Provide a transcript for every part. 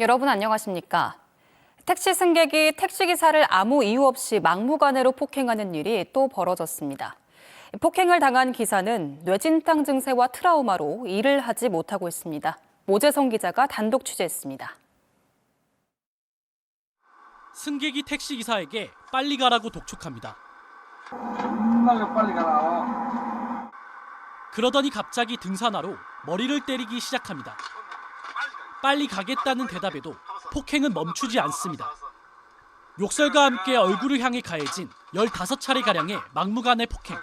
여러분 안녕하십니까? 택시 승객이 택시 기사를 아무 이유 없이 막무가내로 폭행하는 일이 또 벌어졌습니다. 폭행을 당한 기사는 뇌진탕 증세와 트라우마로 일을 하지 못하고 있습니다. 모재성 기자가 단독 취재했습니다. 승객이 택시 기사에게 빨리 가라고 독촉합니다. 존나게 빨리 가라. 그러더니 갑자기 등산화로 머리를 때리기 시작합니다. 빨리 가겠다는 대답에도 폭행은 멈추지 않습니다. 욕설과 함께 얼굴을 향해 가해진 15차례 가량의 막무가내 폭행.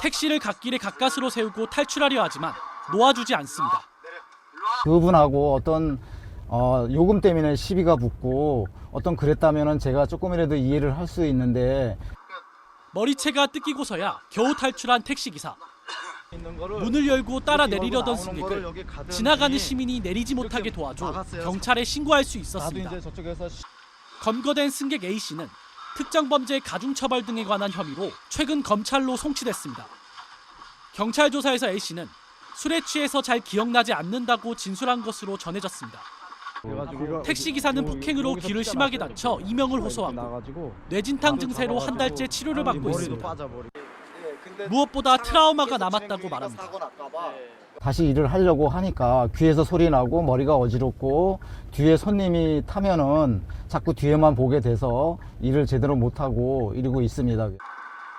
택시를 갓길에 가까스로 세우고 탈출하려 하지만 놓아주지 않습니다. 그분하고 어떤 어, 요금 때문에 시비가 붙고 어떤 그랬다면은 제가 조금이라도 이해를 할 수 있는데 머리채가 뜯기고서야 겨우 탈출한 택시 기사. 문을 열고 따라 내리려던 승객을 지나가는 시민이 내리지 못하게 도와줘 경찰에 신고할 수 있었습니다. 검거된 승객 A 씨는 특정 범죄 가중 처벌 등에 관한 혐의로 최근 검찰로 송치됐습니다. 경찰 조사에서 A 씨는 술에 취해서 잘 기억나지 않는다고 진술한 것으로 전해졌습니다. 택시 기사는 폭행으로 귀를 심하게 다쳐 이명을 호소하고 뇌진탕 증세로 한 달째 치료를 받고 있습니다. 무엇보다 트라우마가 남았다고 말합니다. 다시 일을 하려고 하니까 귀에서 소리 나고 머리가 어지럽고 뒤에 손님이 타면은 자꾸 뒤에만 보게 돼서 일을 제대로 못 하고 이러고 있습니다.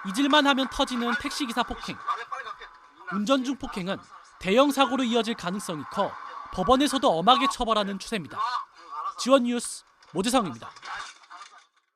잊을만 하면 터지는 택시 기사 폭행. 운전 중 폭행은 대형 사고로 이어질 가능성이 커 법원에서도 엄하게 처벌하는 추세입니다. 지원 뉴스 모재성입니다.